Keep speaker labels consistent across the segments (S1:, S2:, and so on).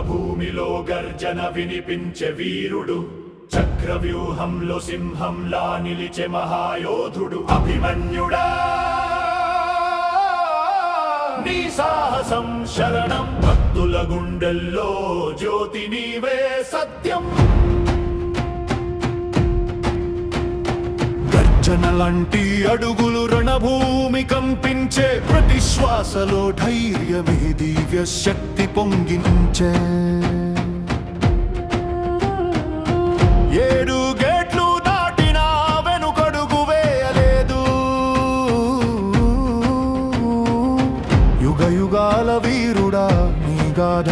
S1: భూమిలో గర్జన వినిపించే వీరుడు. చక్రవ్యూహంలో సింహంలా నిలిచే మహాయోధుడు. అభిమన్యుడా! నీ సాహసం శరణం. భక్తుల గుండెల్లో జ్యోతి నీవే సత్యం. గర్జన లాంటి అడుగులు రణభూమి కంపించే ప్రతి శ్వాసలో ధైర్యమే దివ్య శక్తి పొంగించే. ఏడు గేట్లు దాటినా వెనుకడుగు వేయలేదు. యుగ యుగాల వీరుడా నీ గాథ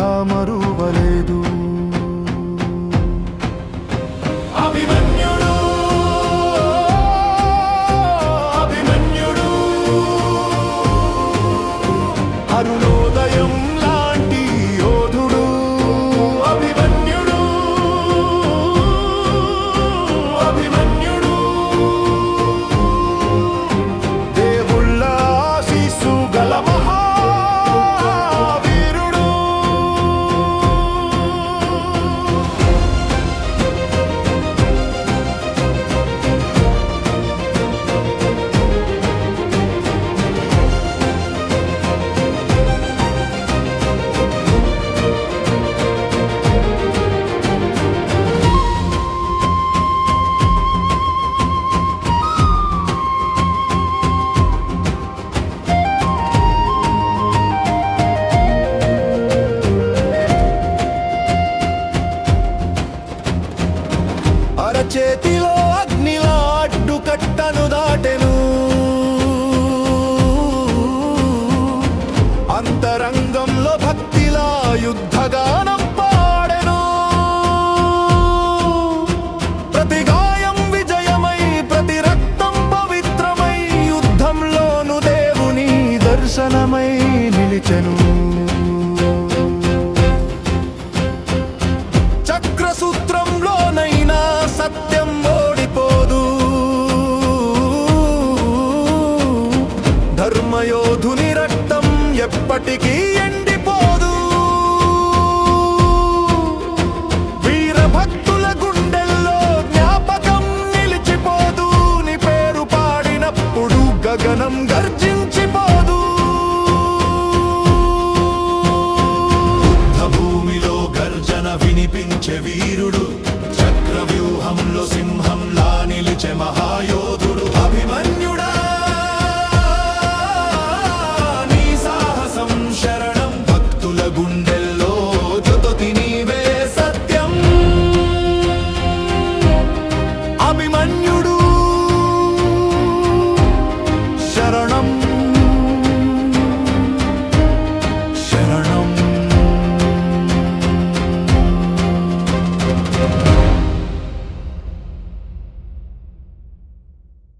S1: দারুণ చేతిలో అగ్నిలా అడ్డు కట్టను దాటెను. అంతరంగంలో భక్తిలా యుద్ధగానం పాడెను. ప్రతి గాయం విజయమై ప్రతి రక్తం పవిత్రమై యుద్ధంలోను దేవుని దర్శనమై నిలిచెను. యోధుని రక్తం ఎప్పటికీ ఎండిపోదు. వీరభక్తుల గుండెల్లో జ్ఞాపకం నిలిచిపోదు. నీ పేరు పాడినప్పుడు గగనం గర్జించిపోదు. భూమిలో గర్జన వినిపించే వీరుడు చక్రవ్యూహంలో సింహంలా నిలిచే మహాయో